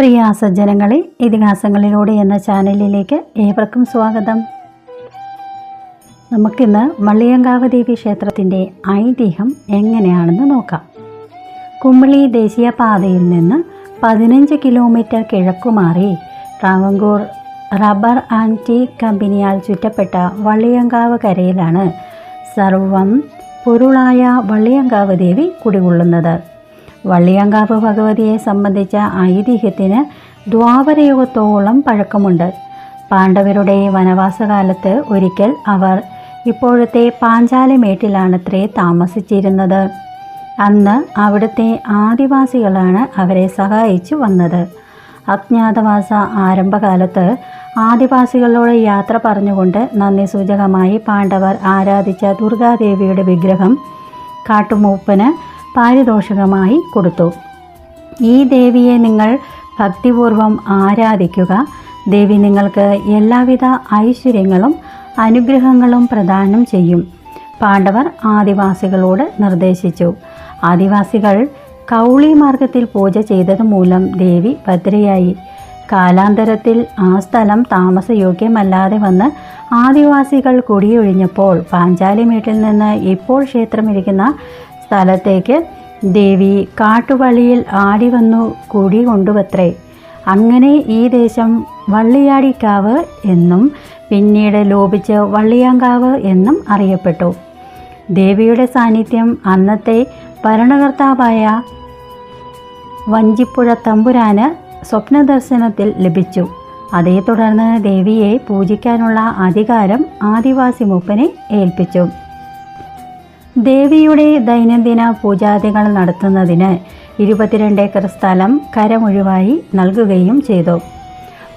പ്രിയ സജ്ജനങ്ങളെ ഇതിഹാസങ്ങളിലൂടെ എന്ന ചാനലിലേക്ക് ഏവർക്കും സ്വാഗതം. നമുക്കിന്ന് മള്ളിയങ്കാവ് ദേവി ക്ഷേത്രത്തിന്റെ ഐതിഹ്യം എങ്ങനെയാണെന്ന് നോക്കാം. കുമ്പളി ദേശീയപാതയിൽ നിന്ന് പതിനഞ്ച് കിലോമീറ്റർ കിഴക്കുമാറി ട്രാവങ്കൂർ റബ്ബർ ആൻഡ് ടീ കമ്പനിയാൽ ചുറ്റപ്പെട്ട വള്ളിയങ്കാവ് കരയിലാണ് സർവം പൊരുളായ വള്ളിയങ്കാവ് ദേവി കുടികൊള്ളുന്നത്. വള്ളിയങ്കാവ് ഭഗവതിയെ സംബന്ധിച്ച ഐതിഹ്യത്തിന് ദ്വാപരയുഗത്തോളം പഴക്കമുണ്ട്. പാണ്ഡവരുടെ വനവാസകാലത്ത് ഒരിക്കൽ അവർ ഇപ്പോഴത്തെ പാഞ്ചാലിമേട്ടിലാണത്രേ താമസിച്ചിരുന്നത്. അന്ന് അവിടുത്തെ ആദിവാസികളാണ് അവരെ സഹായിച്ചു വന്നത്. അജ്ഞാതവാസ ആരംഭകാലത്ത് ആദിവാസികളോട് യാത്ര പറഞ്ഞുകൊണ്ട് നന്ദി സൂചകമായി പാണ്ഡവർ ആരാധിച്ച ദുർഗാദേവിയുടെ വിഗ്രഹം കാട്ടുമൂപ്പന് പാരിതോഷികമായി കൊടുത്തു. ഈ ദേവിയെ നിങ്ങൾ ഭക്തിപൂർവം ആരാധിക്കുക. ദേവി നിങ്ങൾക്ക് എല്ലാവിധ ഐശ്വര്യങ്ങളും അനുഗ്രഹങ്ങളും പ്രദാനം ചെയ്യും. പാണ്ഡവർ ആദിവാസികളോട് നിർദ്ദേശിച്ചു. ആദിവാസികൾ കൗളി മാർഗത്തിൽ പൂജ ചെയ്തത് മൂലം ദേവി ഭദ്രയായി. കാലാന്തരത്തിൽ ആ സ്ഥലം താമസയോഗ്യമല്ലാതെ വന്ന് ആദിവാസികൾ കുടിയൊഴിഞ്ഞപ്പോൾ പാഞ്ചാലി പാഞ്ചാലിമേട്ടിൽ നിന്ന് ഇപ്പോൾ ക്ഷേത്രമിരിക്കുന്ന സ്ഥലത്തേക്ക് ദേവി കാട്ടുവള്ളിയിൽ ആടി വന്നു കൂടി കൊണ്ടുവത്രേ അങ്ങനെ ഈ ദേശം വള്ളിയാടിക്കാവ് എന്നും പിന്നീട് ലോപിച്ച് വള്ളിയാങ്കാവ് എന്നും അറിയപ്പെട്ടു. ദേവിയുടെ സാന്നിധ്യം അന്നത്തെ ഭരണകർത്താവായ വഞ്ചിപ്പുഴ തമ്പുരാന് സ്വപ്നദർശനത്തിൽ ലഭിച്ചു. അതേ തുടർന്ന് ദേവിയെ പൂജിക്കാനുള്ള അധികാരം ആദിവാസി മൂപ്പനെ ഏൽപ്പിച്ചു. ദേവിയുടെ ദൈനംദിന പൂജാദികൾ നടത്തുന്നതിന് ഇരുപത്തിരണ്ട് ഏക്കർ സ്ഥലം കരമൊഴിവായി നൽകുകയും ചെയ്തു.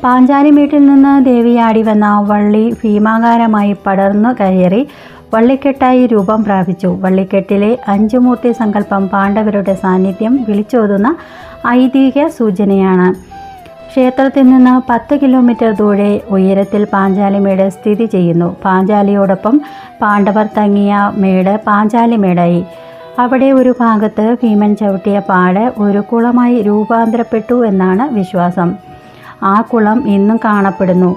പാഞ്ചാലിമേട്ടിൽ നിന്ന് ദേവിയാടി വന്ന വള്ളി ഭീമാകാരമായി പടർന്നു കയറി വള്ളിക്കെട്ടായി രൂപം പ്രാപിച്ചു. വള്ളിക്കെട്ടിലെ അഞ്ചുമൂർത്തി സങ്കല്പം പാണ്ഡവരുടെ സാന്നിധ്യം വിളിച്ചോതുന്ന ഐതിഹ്യ സൂചനയാണ്. ക്ഷേത്രത്തിൽ നിന്ന് പത്ത് കിലോമീറ്റർ ദൂരെ ഉയരത്തിൽ പാഞ്ചാലിമേട് സ്ഥിതി ചെയ്യുന്നു. പാഞ്ചാലിയോടൊപ്പം പാണ്ഡവർ തങ്ങിയ മേട് പാഞ്ചാലിമേടായി അവിടെ ഒരു ഭാഗത്ത് ഭീമൻ ചവിട്ടിയ പാട് ഒരു കുളമായി രൂപാന്തരപ്പെട്ടു എന്നാണ് വിശ്വാസം. ആ കുളം ഇന്നും കാണപ്പെടുന്നു.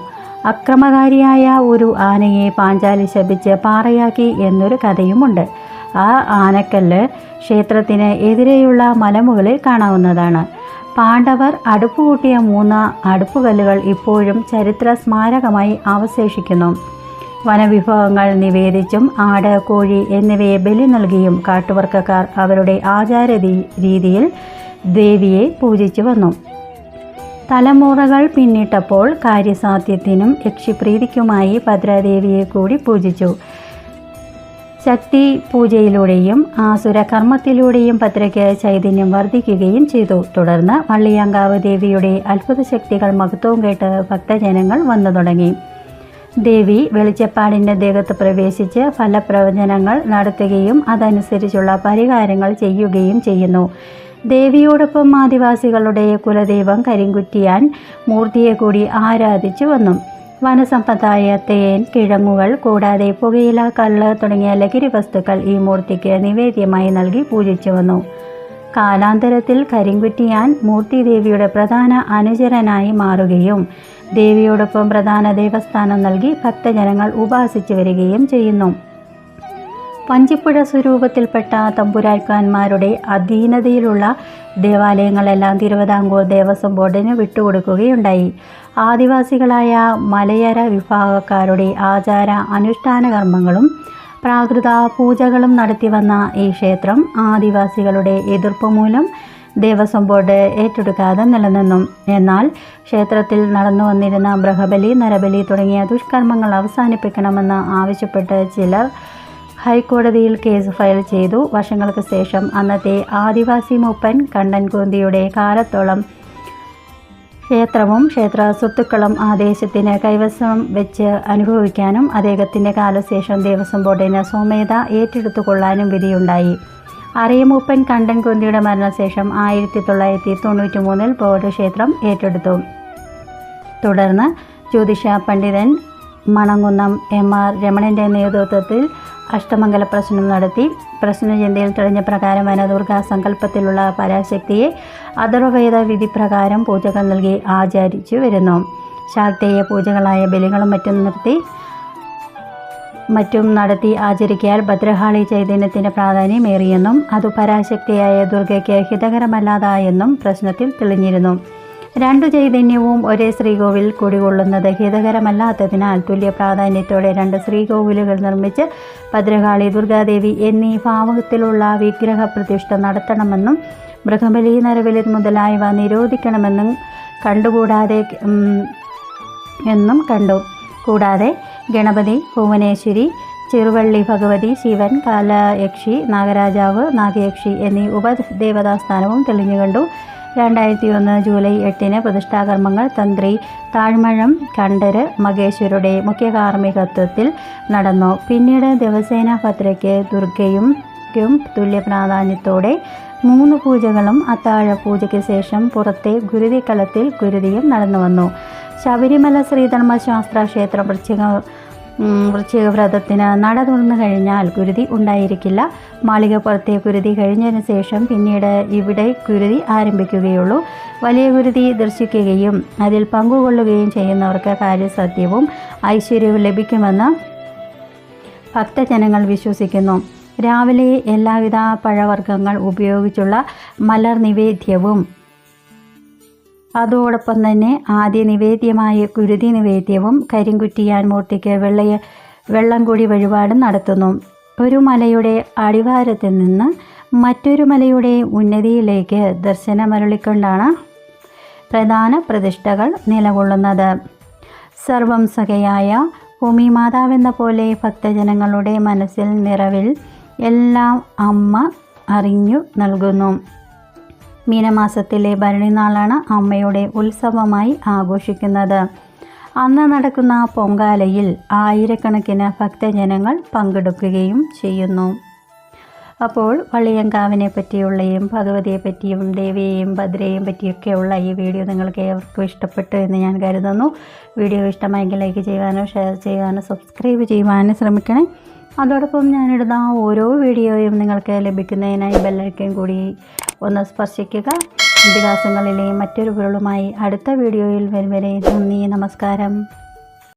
അക്രമകാരിയായ ഒരു ആനയെ പാഞ്ചാലി ശപിച്ച് പാറയാക്കി എന്നൊരു കഥയുമുണ്ട്. ആ ആനക്കല്ല് ക്ഷേത്രത്തിന് എതിരെയുള്ള മലമുകളിൽ കാണാവുന്നതാണ്. പാണ്ഡവർ അടുപ്പ് കൂട്ടിയ മൂന്ന് അടുപ്പുകല്ലുകൾ ഇപ്പോഴും ചരിത്ര സ്മാരകമായി അവശേഷിക്കുന്നു. വനവിഭവങ്ങൾ നിവേദിച്ചും ആട് കോഴി എന്നിവയെ ബലി നൽകിയും കാട്ടുവർക്കക്കാർ അവരുടെ ആചാര രീതിയിൽ ദേവിയെ പൂജിച്ചു വന്നു. തലമുറകൾ പിന്നിട്ടപ്പോൾ കാര്യസാധ്യത്തിനും യക്ഷിപ്രീതിക്കുമായി ഭദ്രാദേവിയെ കൂടി പൂജിച്ചു. ശക്തി പൂജയിലൂടെയും ആസുര കർമ്മത്തിലൂടെയും ഭദ്രയ്ക്ക് ചൈതന്യം വർദ്ധിക്കുകയും ചെയ്തു. തുടർന്ന് വള്ളിയാങ്കാവ് ദേവിയുടെ അത്ഭുത ശക്തികൾ മഹത്വവും കേട്ട് ഭക്തജനങ്ങൾ വന്നു തുടങ്ങി. ദേവി വെളിച്ചപ്പാടിന്റെ ദേഹത്ത് പ്രവേശിച്ച് ഫലപ്രവചനങ്ങൾ നടത്തുകയും അതനുസരിച്ചുള്ള പരിഹാരങ്ങൾ ചെയ്യുകയും ചെയ്യുന്നു. ദേവിയോടൊപ്പം ആദിവാസികളുടെ കുലദൈവം കരിങ്കുറ്റിയാൻ മൂർത്തിയെ കൂടി ആരാധിച്ചു വന്നു. വനസമ്പത്തായ തേൻ കിഴങ്ങുകൾ കൂടാതെ പുകയില കള്ള് തുടങ്ങിയ ലഹരി വസ്തുക്കൾ ഈ മൂർത്തിക്ക് നിവേദ്യമായി നൽകി പൂജിച്ചു വന്നു. കാലാന്തരത്തിൽ കരിങ്കുറ്റിയാൻ മൂർത്തി ദേവിയുടെ പ്രധാന അനുചരനായി മാറുകയും ദേവിയോടൊപ്പം പ്രധാന ദേവസ്ഥാനം നൽകി ഭക്തജനങ്ങൾ ഉപാസിച്ചു വരികയും ചെയ്യുന്നു. വഞ്ചിപ്പുഴ സ്വരൂപത്തിൽപ്പെട്ട തമ്പുരാക്കാന്മാരുടെ അധീനതയിലുള്ള ദേവാലയങ്ങളെല്ലാം തിരുവിതാംകൂർ ദേവസ്വം ബോർഡിന് വിട്ടുകൊടുക്കുകയുണ്ടായി. ആദിവാസികളായ മലയര വിഭാഗക്കാരുടെ ആചാര അനുഷ്ഠാന കർമ്മങ്ങളും പ്രാകൃത പൂജകളും നടത്തി വന്ന ഈ ക്ഷേത്രം ആദിവാസികളുടെ എതിർപ്പ് മൂലം ദേവസ്വം ബോർഡ് ഏറ്റെടുക്കാതെ നിലനിന്നു. എന്നാൽ ക്ഷേത്രത്തിൽ നടന്നു വന്നിരുന്ന ബ്രഹബലി നരബലി തുടങ്ങിയ ദുഷ്കർമ്മങ്ങൾ അവസാനിപ്പിക്കണമെന്ന് ആവശ്യപ്പെട്ട് ചിലർ ഹൈക്കോടതിയിൽ കേസ് ഫയൽ ചെയ്തു. വർഷങ്ങൾക്ക് ശേഷം അന്നത്തെ ആദിവാസി മൂപ്പൻ കണ്ടൻകുന്തിയുടെ കാലത്തോളം ക്ഷേത്രവും ക്ഷേത്ര സ്വത്തുക്കളും ആ ദേശത്തിന് കൈവശം വെച്ച് അനുഭവിക്കാനും അദ്ദേഹത്തിന്റെ കാലശേഷം ദേവസ്വം ബോർഡിന് സ്വമേധ ഏറ്റെടുത്തുകൊള്ളാനും വിധിയുണ്ടായി. അറിയമൂപ്പൻ കണ്ടൻകുന്തിയുടെ മരണശേഷം ആയിരത്തി തൊള്ളായിരത്തി തൊണ്ണൂറ്റി മൂന്നിൽ ബോർഡ് ക്ഷേത്രം ഏറ്റെടുത്തു. തുടർന്ന് ജ്യോതിഷ പണ്ഡിതൻ മണങ്കുന്നം എം ആർ രമണന്റെ നേതൃത്വത്തിൽ അഷ്ടമംഗല പ്രശ്നം നടത്തി. പ്രശ്നചിന്തയിൽ തെളിഞ്ഞ പ്രകാരം വനദുർഗ സങ്കല്പത്തിലുള്ള പരാശക്തിയെ അഥർവേദ വിധി പ്രകാരം പൂജകൾ നൽകി ആചരിച്ചു വരുന്നു. ശാക്തേയ പൂജകളായ ബലികളും മറ്റും നിർത്തി മറ്റും നടത്തി ആചരിക്കാൻ ഭദ്രഹാളി ചൈതന്യത്തിന്റെ പ്രാധാന്യമേറിയെന്നും അത് പരാശക്തിയായ ദുർഗയ്ക്ക് ഹിതകരമല്ലാതായെന്നും പ്രശ്നത്തിൽ തെളിഞ്ഞിരുന്നു. രണ്ടു ചൈതന്യവും ഒരേ ശ്രീകോവിൽ കുടികൊള്ളുന്നത് ഹിതകരമല്ലാത്തതിനാൽ തുല്യ പ്രാധാന്യത്തോടെ രണ്ട് ശ്രീകോവിലുകൾ നിർമ്മിച്ച് ഭദ്രകാളി ദുർഗാദേവി എന്നീ ഭാവത്തിലുള്ള വിഗ്രഹ പ്രതിഷ്ഠ നടത്തണമെന്നും മൃഗബലി നരബലി മുതലായവ നിരോധിക്കണമെന്നും കണ്ടുകൂടാതെ എന്നും കണ്ടു. കൂടാതെ ഗണപതി ഭുവനേശ്വരി ചെറുവള്ളി ഭഗവതി ശിവൻ കാലയക്ഷി നാഗരാജാവ് നാഗയക്ഷി എന്നീ ഉപദേവതാസ്ഥാനവും തെളിഞ്ഞു കണ്ടു രണ്ടായിരത്തി ഒന്ന് ജൂലൈ എട്ടിന് പ്രതിഷ്ഠാകർമ്മങ്ങൾ തന്ത്രി താഴ്മഴം കണ്ടര് മകേശ്വരുടെ മുഖ്യ കാർമ്മികത്വത്തിൽ നടന്നു. പിന്നീട് ദിവസേന ഭദ്രയ്ക്ക് ദുർഗയും തുല്യ പ്രാധാന്യത്തോടെ മൂന്ന് പൂജകളും അത്താഴ പൂജയ്ക്ക് ശേഷം പുറത്തെ ഗുരുതിക്കളത്തിൽ ഗുരുതിയും നടന്നു വന്നു ശബരിമല ശ്രീധർമ്മശാസ്ത്ര ക്ഷേത്ര ഉം, വൃശ്ചിക വ്രതത്തിന് നട തുറന്നു കഴിഞ്ഞാൽ കുരുതി ഉണ്ടായിരിക്കില്ല. മാളികപ്പുറത്തെ കുരുതി കഴിഞ്ഞതിന് ശേഷം പിന്നീട് ഇവിടെ കുരുതി ആരംഭിക്കുകയുള്ളൂ. വലിയ കുരുതി ദർശിക്കുകയും അതിൽ പങ്കുകൊള്ളുകയും ചെയ്യുന്നവർക്ക് കാര്യസത്യവും ഐശ്വര്യവും ലഭിക്കുമെന്ന് ഭക്തജനങ്ങൾ വിശ്വസിക്കുന്നു. രാവിലെ എല്ലാവിധ പഴവർഗങ്ങൾ ഉപയോഗിച്ചുള്ള മലർ നിവേദ്യവും അതോടൊപ്പം തന്നെ ആദ്യ നിവേദ്യമായ കുരുതി നിവേദ്യവും കരിങ്കുറ്റിയാൻ മൂർത്തിക്ക് വെള്ളയ വെള്ളം കൂടി വഴിപാടും നടത്തുന്നു. ഒരു മലയുടെ അടിവാരത്തിൽ നിന്ന് മറ്റൊരു മലയുടെ ഉന്നതിയിലേക്ക് ദർശനമരുളിക്കൊണ്ടാണ് പ്രധാന പ്രതിഷ്ഠകൾ നിലകൊള്ളുന്നത്. സർവം സഖയായ ഭൂമി മാതാവെന്ന പോലെ ഭക്തജനങ്ങളുടെ മനസ്സിൽ നിറവിൽ എല്ലാം അമ്മ അറിഞ്ഞു നൽകുന്നു. മീനമാസത്തിലെ ഭരണിനാളാണ് അമ്മയുടെ ഉത്സവമായി ആഘോഷിക്കുന്നത്. അന്ന് നടക്കുന്ന പൊങ്കാലയിൽ ആയിരക്കണക്കിന് ഭക്തജനങ്ങൾ പങ്കെടുക്കുകയും ചെയ്യുന്നു. അപ്പോൾ വള്ളിയങ്കാവിനെ പറ്റിയുള്ളയും ഭഗവതിയെ പറ്റിയും ദേവിയെയും ഭദ്രയെയും പറ്റിയൊക്കെയുള്ള ഈ വീഡിയോ നിങ്ങൾക്ക് ഏവർക്കും ഇഷ്ടപ്പെട്ടു എന്ന് ഞാൻ കരുതുന്നു. വീഡിയോ ഇഷ്ടമായെങ്കിൽ ലൈക്ക് ചെയ്യാനോ ഷെയർ ചെയ്യാനോ സബ്സ്ക്രൈബ് ചെയ്യുവാനോ ശ്രമിക്കണേ. അതോടൊപ്പം ഞാനിടുന്ന ഓരോ വീഡിയോയും നിങ്ങൾക്ക് ലഭിക്കുന്നതിനായി ബെല്ലൈക്കൻ കൂടി ഒന്ന് സ്പർശിക്കുക. ഇതിഹാസങ്ങളിലെ മറ്റൊരു പൊരുളുമായി അടുത്ത വീഡിയോയിൽ വരും വരെ നന്ദി നമസ്കാരം.